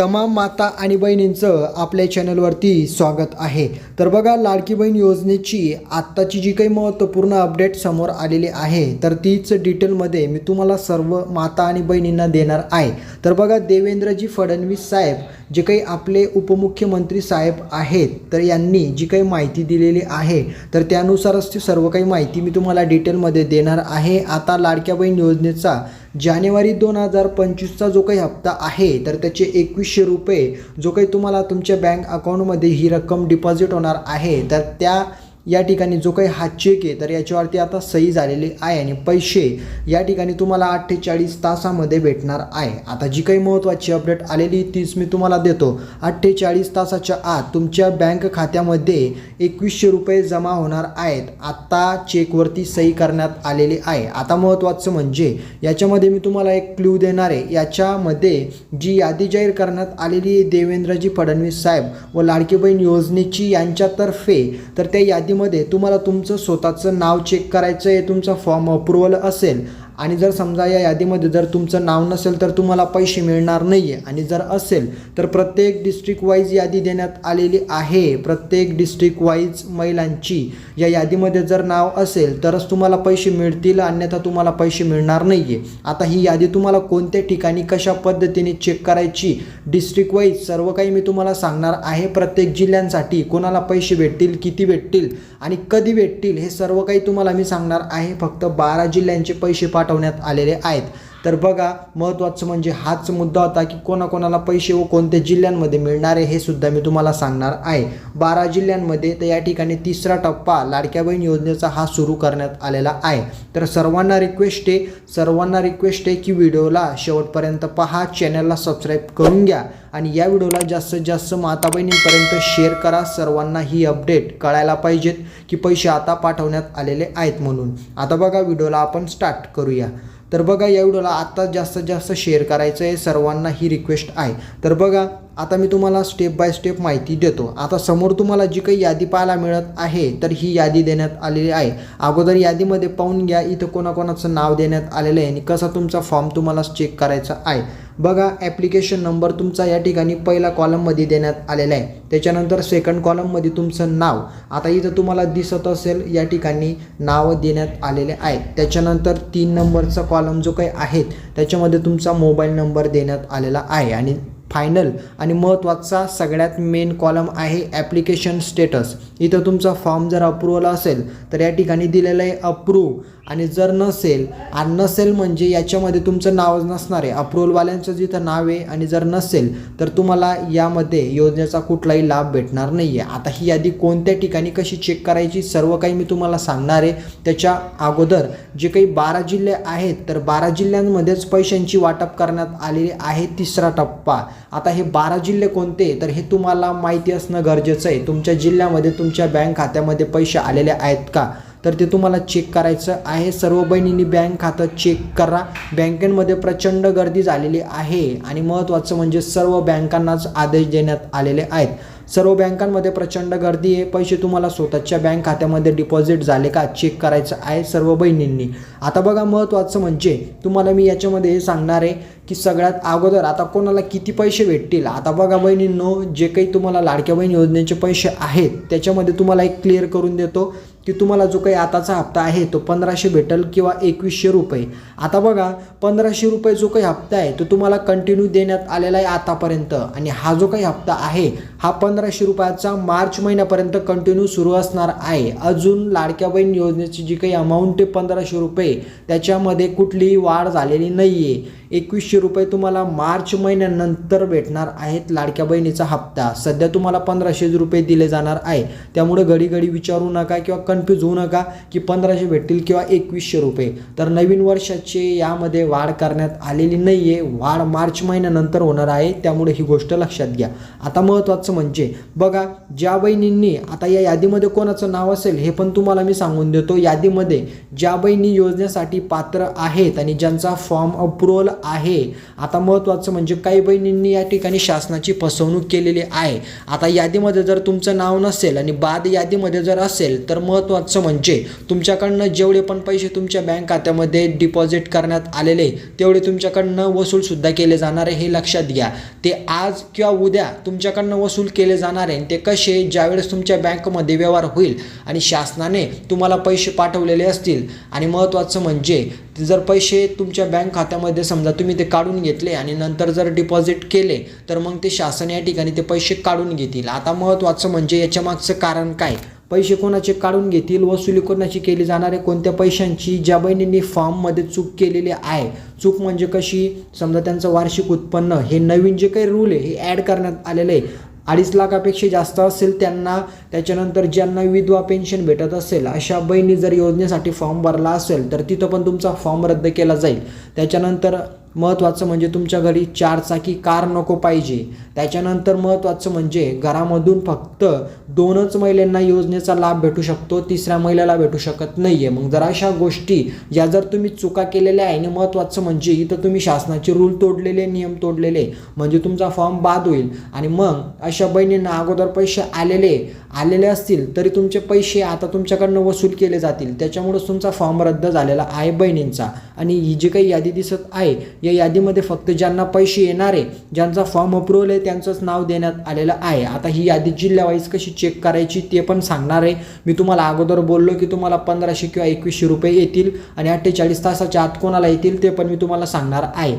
तमाम माता आणि बहिणींचं आपल्या चॅनलवरती स्वागत आहे. तर बघा लाडकी बहीण योजनेची आत्ताची जी काही महत्त्वपूर्ण अपडेट समोर आलेली आहे तर तीच डिटेलमध्ये मी तुम्हाला सर्व माता आणि बहिणींना देणार आहे. तर बघा देवेंद्रजी फडणवीस साहेब जे काही आपले उपमुख्यमंत्री साहेब आहेत तर यांनी जी काही माहिती दिलेली आहे तर त्यानुसारच ती सर्व काही माहिती मी तुम्हाला डिटेलमध्ये देणार आहे. आता लाडक्या बहीण योजनेचा जानेवारी दोन हजार पंचवीसचा जो काही हप्ता आहे तर त्याचे एकवीसशे रुपये जो काही तुम्हाला तुमच्या बँक अकाउंटमध्ये ही रक्कम डिपॉझिट होणार आहे तर त्या या ठिकाणी जो काही हा चेक आहे तर याच्यावरती आता सही झालेली आहे आणि पैसे या ठिकाणी तुम्हाला अठ्ठेचाळीस तासामध्ये भेटणार आहे. आता जी काही महत्त्वाची अपडेट आलेली तीच मी तुम्हाला देतो. अठ्ठेचाळीस तासाच्या आत तुमच्या बँक खात्यामध्ये एकवीसशे रुपये जमा होणार आहेत. आत्ता चेकवरती सही करण्यात आलेली आहे. आता महत्त्वाचं म्हणजे याच्यामध्ये मी तुम्हाला एक क्ल्यू देणार आहे. याच्यामध्ये जी यादी जाहीर करण्यात आलेली आहे देवेंद्रजी फडणवीस साहेब व लाडकी बहीण योजनेची यांच्यातर्फे तर त्या यादी मध्ये तुम्हाला तुमचं स्वतःचं नाव चेक करायचं आहे तुमचा फॉर्म अप्रुव्हल असेल आणि जर समजा या यादीमध्ये जर तुमचं नाव नसेल तर तुम्हाला पैसे मिळणार नाही आहे आणि जर असेल तर प्रत्येक डिस्ट्रिक्ट वाईज यादी देण्यात आलेली आहे. प्रत्येक डिस्ट्रिक्ट वाईज महिलांची. या यादीमध्ये जर नाव असेल तरच तुम्हाला पैसे मिळतील अन्यथा तुम्हाला पैसे मिळणार नाही आहे आता ही यादी तुम्हाला कोणत्या ठिकाणी कशा पद्धतीने चेक करायची डिस्ट्रिक्ट वाईज सर्व काही मी तुम्हाला सांगणार आहे. प्रत्येक जिल्ह्यांसाठी कोणाला पैसे भेटतील किती भेटतील आणि कधी भेटतील हे सर्व काही तुम्हाला मी सांगणार आहे. फक्त बारा जिल्ह्यांचे पैसे पाठ पाठवण्यात आलेले आहेत. तर बघा महत्त्वाचं म्हणजे हाच मुद्दा होता की कोणाकोणाला पैसे व कोणत्या जिल्ह्यांमध्ये मिळणार आहे हे सुद्धा मी तुम्हाला सांगणार आहे. बारा जिल्ह्यांमध्ये तर या ठिकाणी तिसरा टप्पा लाडक्या बहीण योजनेचा हा सुरू करण्यात आलेला आहे. तर सर्वांना रिक्वेस्ट आहे सर्वांना रिक्वेस्ट आहे की व्हिडिओला शेवटपर्यंत पहा चॅनलला सबस्क्राईब करून घ्या आणि या व्हिडिओला जास्तीत जास्त माता बहिणींपर्यंत शेअर करा. सर्वांना ही अपडेट कळायला पाहिजेत की पैसे आता पाठवण्यात आलेले आहेत म्हणून. आता बघा व्हिडिओला आपण स्टार्ट करूया. तर बघा या व्हिडिओला आत्ता जास्तीत जास्त शेअर करायचं आहे सर्वांना ही रिक्वेस्ट आहे. तर बघा आता मी तुम्हाला स्टेप बाय स्टेप माहिती देतो. आता समोर तुम्हाला जी काही यादी पाहायला मिळत आहे तर ही यादी देण्यात आलेली आहे. अगोदर यादीमध्ये पाहून घ्या इथं कोणाकोणाचं नाव देण्यात आलेलं आहे आणि कसा तुमचा फॉर्म तुम्हाला चेक करायचा आहे. बघा ॲप्लिकेशन नंबर तुमचा या ठिकाणी पहिला कॉलममध्ये देण्यात आलेला आहे. त्याच्यानंतर सेकंड कॉलममध्ये तुमचं नाव. आता इथं तुम्हाला दिसत असेल या ठिकाणी नाव देण्यात आलेले आहे. त्याच्यानंतर तीन नंबरचा कॉलम जो काही आहेत त्याच्यामध्ये तुमचा मोबाईल नंबर देण्यात आलेला आहे. आणि फायनल आणि महत्त्वाचा सगळ्यात मेन कॉलम आहे ॲप्लिकेशन स्टेटस इथं तुमचा फॉर्म जर अप्रूवल असेल तर या ठिकाणी दिलेलं आहे अप्रूव्ह आणि जर नसेल आणि नसेल म्हणजे याच्यामध्ये तुमचं नावच नसणार आहे. अप्रूवलवाल्यांचं जिथं नाव आहे आणि जर नसेल तर तुम्हाला यामध्ये योजनेचा कुठलाही लाभ भेटणार नाही आहे आता ही यादी कोणत्या ठिकाणी कशी चेक करायची सर्व काही मी तुम्हाला सांगणार आहे. त्याच्या अगोदर जे काही बारा जिल्हे आहेत तर बारा जिल्ह्यांमध्येच पैशांची वाटप करण्यात आलेली आहे तिसरा टप्पा. आता हे बारा जिल्हे कोणते तर हे तुम्हाला माहिती असणं गरजेचं आहे. तुमच्या जिल्ह्यामध्ये तुमच्या बँक खात्यामध्ये पैसे आलेले आहेत का? तर ते तुम्हाला चेक करायचं आहे. सर्व बहिणींनी बँक खातं चेक करा. बँकेमध्ये प्रचंड गर्दी झालेली आहे आणि महत्त्वाचं म्हणजे सर्व बँकांनाच आदेश देण्यात आलेले आहेत. सर्व बँकांमध्ये प्रचंड गर्दी आहे. पैसे तुम्हाला स्वतःच्या बँक खात्यामध्ये डिपॉझिट झाले का? चेक करायचं आहे सर्व बहिणींनी. आता बघा महत्त्वाचं म्हणजे तुम्हाला मी याच्यामध्ये हे सांगणार आहे की सगळ्यात अगोदर आता कोणाला किती पैसे भेटतील? आता बघा बहिणींनो जे काही तुम्हाला लाडक्या बहीण योजनेचे पैसे आहेत त्याच्यामध्ये तुम्हाला एक क्लिअर करून देतो. की तुम्हाला जो काही आताचा हप्ता आहे तो पंधराशे भेटेल किंवा एकवीसशे रुपये. आता बघा पंधराशे रुपये जो काही हप्ता आहे तो तुम्हाला कंटिन्यू देण्यात आलेला आहे आतापर्यंत. आणि हा जो काही हप्ता आहे हा पंधराशे रुपयाचा मार्च महिन्यापर्यंत कंटिन्यू सुरू असणार आहे. अजून लाडक्या बहीण योजनेची जी काही अमाऊंट आहे पंधराशे रुपये त्याच्यामध्ये कुठलीही वाढ झालेली नाही आहे एकवीसशे रुपये तुम्हाला मार्च महिन्यानंतर भेटणार आहेत. लाडक्या बहिणीचा हप्ता. सध्या तुम्हाला पंधराशे रुपये दिले जाणार आहे. त्यामुळे घडी घडी विचारू नका किंवा कन्फ्यूज होऊ नका की पंधराशे भेटतील किंवा एकवीसशे रुपये. तर नवीन वर्षाचे यामध्ये वाढ करण्यात आलेली नाही आहे वाढ मार्च महिन्यानंतर होणार आहे. त्यामुळे ही गोष्ट लक्षात घ्या. आता महत्त्वाचं म्हणजे बघा ज्या बहिणींनी आता या यादीमध्ये कोणाचं नाव असेल हे पण तुम्हाला मी सांगून देतो. यादीमध्ये ज्या बहिणी योजनेसाठी पात्र आहेत आणि ज्यांचा फॉर्म अप्रुव्हल आहे. आता महत्त्वाचं म्हणजे काही बहिणींनी या ठिकाणी शासनाची फसवणूक केलेली आहे. आता यादीमध्ये जर तुमचं नाव नसेल आणि बाद यादीमध्ये जर असेल तर महत्त्वाचं म्हणजे तुमच्याकडनं जेवढे पण पैसे तुमच्या बँक खात्यामध्ये डिपॉझिट करण्यात आलेले तेवढे तुमच्याकडनं वसूलसुद्धा केले जाणार आहे हे लक्षात घ्या. ते आज किंवा उद्या तुमच्याकडनं वसूल केले जाणार आहे ते कसे ज्यावेळेस तुमच्या बँकमध्ये व्यवहार होईल आणि शासनाने तुम्हाला पैसे पाठवलेले असतील. आणि महत्त्वाचं म्हणजे जर पैसे तुमच्या बँक खात्यामध्ये समजा तुम्ही ते काढून घेतले आणि नंतर जर डिपॉझिट केले तर मग ते शासन या ठिकाणी ते पैसे काढून घेतील. आता महत्त्वाचं म्हणजे याच्या मागचं कारण काय? पैसे कोणाचे काढून घेतील? वसुली कोणाची केली जाणारे कोणत्या पैशांची? ज्या बहिणींनी फॉर्ममध्ये चूक केलेली आहे. चूक म्हणजे कशी? समजा त्यांचं वार्षिक उत्पन्न हे नवीन जे काही रूल आहे हे ॲड करण्यात आलेलं आहे. अडीच लाखापेक्षा जास्त असेल त्यांना त्याच्यानंतर ज्यांना विधवा पेन्शन भेटत असेल अशा बहिणी जर योजनेसाठी फॉर्म भरला असेल तर तिथं पण तुमचा फॉर्म रद्द केला जाईल. त्याच्यानंतर महत्त्वाचं म्हणजे तुमच्या घरी चारचाकी कार नको पाहिजे. त्याच्यानंतर महत्त्वाचं म्हणजे घरामधून फक्त दोनच महिलांना योजनेचा लाभ भेटू शकतो तिसऱ्या महिलेला भेटू शकत नाही आहे मग जरा अशा गोष्टी या जर तुम्ही चुका केलेल्या आहे आणि महत्त्वाचं म्हणजे इथं तुम्ही शासनाचे रूल तोडलेले नियम तोडलेले म्हणजे तुमचा फॉर्म बाद होईल. आणि मग अशा बहिणींना अगोदर पैसे आलेले आलेले असतील तरी तुमचे पैसे आता तुमच्याकडनं वसूल केले जातील. त्याच्यामुळेच तुमचा फॉर्म रद्द झालेला आहे बहिणींचा. आणि ही जी काही यादी दिसत आहे या यादीमध्ये फक्त ज्यांना पैसे येणार आहे ज्यांचा फॉर्म अप्रुव्हल आहे त्यांचंच नाव देण्यात आलेलं आहे. आता ही यादी जिल्ह्यावाईज कशी चेक करायची ते पण सांगणार आहे. मी तुम्हाला अगोदर बोललो की तुम्हाला पंधराशे किंवा एकवीसशे रुपये येतील आणि अठ्ठेचाळीस तासाच्या आत कोणाला येतील ते पण मी तुम्हाला सांगणार आहे.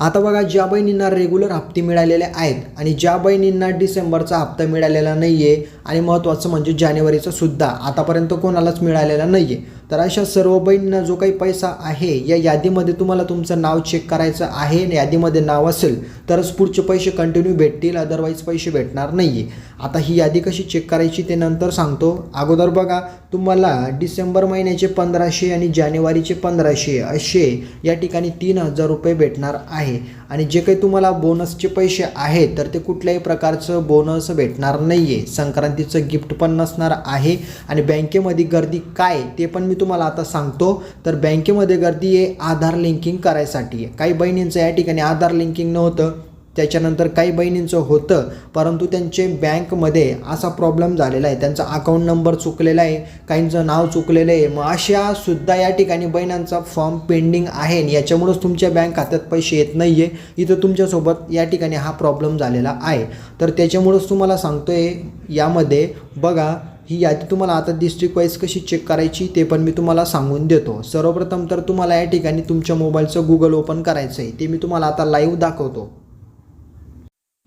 आता बघा ज्या बहिणींना रेग्युलर हप्ते मिळालेले आहेत आणि ज्या बहिणींना डिसेंबरचा हप्ता मिळालेला नाही आहे आणि महत्त्वाचं म्हणजे जानेवारीचा सुद्धा आतापर्यंत कोणालाच मिळालेला नाही आहे तर अशा सर्व बहिणींना जो काही पैसा आहे या यादीमध्ये तुम्हाला तुमचं नाव चेक करायचं आहे आणि यादीमध्ये नाव असेल तरच पुढचे पैसे कंटिन्यू भेटतील अदरवाईज पैसे भेटणार नाही आहे आता ही यादी कशी चेक करायची ते नंतर सांगतो. अगोदर बघा तुम्हाला डिसेंबर महिन्याचे पंधराशे आणि जानेवारीचे पंधराशे असे या ठिकाणी तीन हजार रुपये भेटणार आहे. आणि जे काही तुम्हाला बोनसचे पैसे आहेत तर ते कुठल्याही प्रकारचं बोनस भेटणार नाही आहे संक्रांतीचं गिफ्ट पण नसणार आहे. आणि बँकेमध्ये गर्दी काय ते पण मी तुम्हाला आता सांगतो. तर बँकेमध्ये गर्दी आहे आधार लिंकिंग करायसाठी. आहे काही बहिणींचं या ठिकाणी आधार लिंकिंग नव्हतं. त्याच्यानंतर काही बहिणींचं होतं परंतु त्यांचे बँकमध्ये असा प्रॉब्लेम झालेला आहे. त्यांचा अकाउंट नंबर चुकलेला आहे काहींचं नाव चुकलेलं आहे. मग अशा सुद्धा या ठिकाणी बहिणांचा फॉर्म पेंडिंग आहे आणि याच्यामुळंच तुमच्या बँक खात्यात पैसे येत नाही आहे इथं तुमच्यासोबत या ठिकाणी हा प्रॉब्लेम झालेला आहे. तर त्याच्यामुळंच तुम्हाला सांगतो आहे यामध्ये बघा ही यादी तुम्हाला आता डिस्ट्रिक्ट वाईज कशी चेक करायची ते पण मी तुम्हाला सांगून देतो. सर्वप्रथम तर तुम्हाला या ठिकाणी तुमच्या मोबाईलचं गुगल ओपन करायचं आहे ते मी तुम्हाला आता लाईव्ह दाखवतो.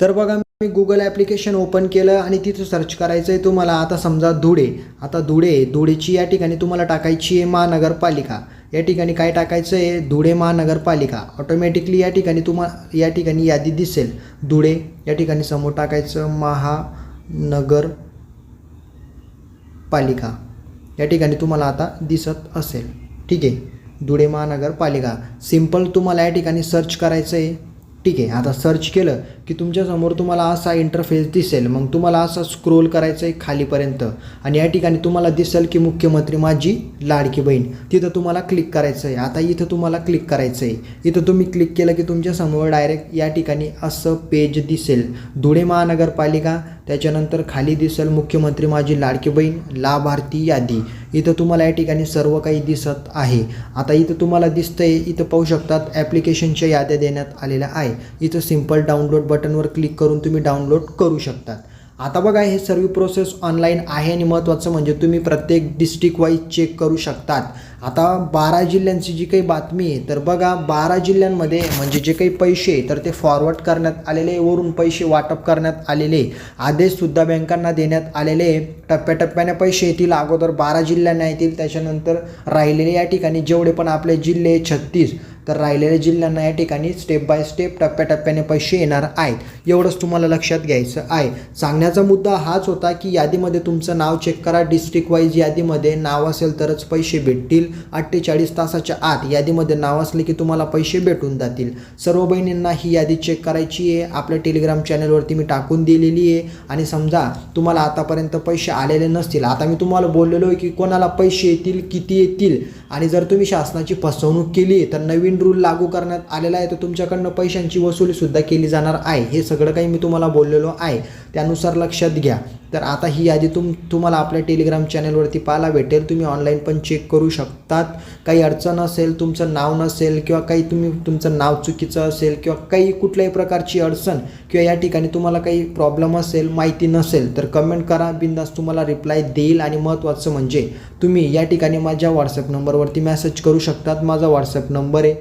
तर बघा मी गुगल ॲप्लिकेशन ओपन केलं आणि तिथं सर्च करायचं आहे तुम्हाला. आता समजा धुळे. आता धुळे धुळेची या ठिकाणी तुम्हाला टाकायची आहे महानगरपालिका. या ठिकाणी काय टाकायचं आहे धुळे महानगरपालिका. ऑटोमॅटिकली या ठिकाणी तुम्हा या ठिकाणी यादी दिसेल. धुळे या ठिकाणी समोर टाकायचं महानगर पालिका या ठिकाणी तुम्हाला आता दिसत असेल. ठीक आहे. धुळे महानगरपालिका. सिंपल तुम्हाला या ठिकाणी सर्च करायचं आहे ठीक आहे. आता सर्च केलं की तुमच्यासमोर तुम्हाला असा इंटरफेस दिसेल. मग तुम्हाला असा स्क्रोल करायचं आहे खालीपर्यंत. आणि या ठिकाणी तुम्हाला दिसेल की मुख्यमंत्री माझी लाडकी बहीण. तिथं तुम्हाला क्लिक करायचं आहे आता इथं तुम्हाला क्लिक करायचं आहे इथं तुम्ही क्लिक केलं की तुमच्यासमोर डायरेक्ट या ठिकाणी असं पेज दिसेल. धुळे महानगरपालिका त्याच्यानंतर खाली दिसेल मुख्यमंत्री माझी लाडकी बहीण लाभार्थी यादी. इथं तुम्हाला या ठिकाणी सर्व काही दिसत आहे. आता इथं तुम्हाला दिसतंय इथं पाहू शकतात ॲप्लिकेशनच्या याद्या देण्यात आलेल्या आहे. इथं सिंपल डाउनलोड बटनवर क्लिक करून तुम्ही डाउनलोड करू शकतात. आता बघा हे सर्व प्रोसेस ऑनलाईन आहे आणि महत्त्वाचं म्हणजे तुम्ही प्रत्येक डिस्ट्रिक्ट वाईज चेक करू शकतात. आता बारा जिल्ह्यांची जी काही बातमी आहे तर बघा बारा जिल्ह्यांमध्ये म्हणजे जे काही पैसे तर ते फॉरवर्ड करण्यात आलेले वरून पैसे वाटप करण्यात आलेले आदेशसुद्धा बँकांना देण्यात आलेले टप्प्याटप्प्याने पैसे येतील अगोदर बारा जिल्ह्यांना येतील त्याच्यानंतर राहिलेले या ठिकाणी जेवढे पण आपले जिल्हे छत्तीस. तर राहिलेल्या जिल्ह्यांना या ठिकाणी स्टेप बाय स्टेप टप्प्याटप्प्याने पैसे येणार आहेत. एवढंच तुम्हाला लक्षात घ्यायचं आहे. सांगण्याचा मुद्दा हाच होता की यादीमध्ये तुमचं नाव चेक करा. डिस्ट्रिक्ट वाईज यादीमध्ये नाव असेल तरच पैसे भेटतील. अठ्ठेचाळीस तासाच्या आत यादीमध्ये नाव असले की तुम्हाला पैसे भेटून जातील. सर्व बहिणींना ही यादी चेक करायची आहे. आपल्या टेलिग्राम चॅनलवरती मी टाकून दिलेली आहे. आणि समजा तुम्हाला आतापर्यंत पैसे आलेले नसतील आता मी तुम्हाला बोललेलो आहे की कोणाला पैसे येतील किती येतील? आणि जर तुम्ही शासनाची फसवणूक केली तर नवीन रूल लागू करण्यात आलेला आहे. तर तुमच्याकडनं पैशांची वसुलीसुद्धा केली जाणार आहे. हे सगळं काही मी तुम्हाला बोललेलो आहे. त्यानुसार लक्षात घ्या. तर आता ही यादी तुम तुम्हाला आपल्या टेलिग्राम चॅनलवरती पाहायला भेटेल. तुम्ही ऑनलाईन पण चेक करू शकतात. काही अडचण असेल तुमचं नाव नसेल किंवा काही तुम्ही तुमचं नाव चुकीचं असेल किंवा काही कुठल्याही प्रकारची अडचण किंवा या ठिकाणी तुम्हाला काही प्रॉब्लेम असेल माहिती नसेल तर कमेंट करा. बिंदास तुम्हाला रिप्लाय देईल. आणि महत्त्वाचं म्हणजे तुम्ही या ठिकाणी माझ्या व्हॉट्सअप नंबरवरती मॅसेज करू शकतात. माझा व्हॉट्सअप नंबर आहे.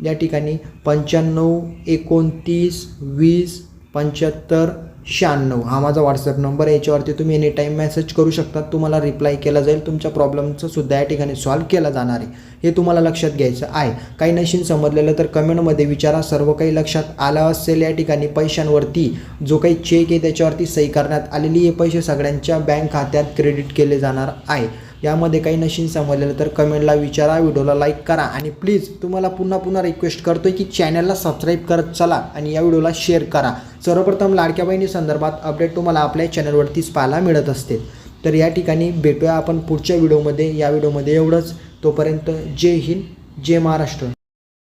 या ठिकाणी पंच्याण्णव एकोणतीस वीस पंच्याहत्तर शहाण्णव. हा माझा व्हॉट्सअप नंबर आहे. याच्यावरती तुम्ही एनी टाईम मेसेज करू शकता. तुम्हाला रिप्लाय केला जाईल. तुमच्या प्रॉब्लेमचं सुद्धा या ठिकाणी सॉल्व्ह केला जाणार आहे. हे तुम्हाला लक्षात घ्यायचं आहे. काही नशीन समजलेलं तर कमेंटमध्ये विचारा. सर्व काही लक्षात आलं असेल या ठिकाणी पैशांवरती. जो काही चेक आहे त्याच्यावरती सही करण्यात आलेली हे पैसे सगळ्यांच्या बँक खात्यात क्रेडिट केले जाणार आहे. यामध्ये काही नशीन समजलेलं तर कमेंटला विचारा व्हिडिओला लाईक करा. आणि प्लीज तुम्हाला पुन्हा पुन्हा रिक्वेस्ट करतो की चॅनलला सबस्क्राईब करत चला आणि या व्हिडिओला शेअर करा. सर्वप्रथम लाडक्या बहिणी संदर्भात अपडेट तुम्हाला आपल्या चॅनलवरतीच पाहायला मिळत असते तर या ठिकाणी भेटूया आपण पुढच्या व्हिडिओमध्ये. या व्हिडिओमध्ये एवढंच. तोपर्यंत जय हिंद जय महाराष्ट्र.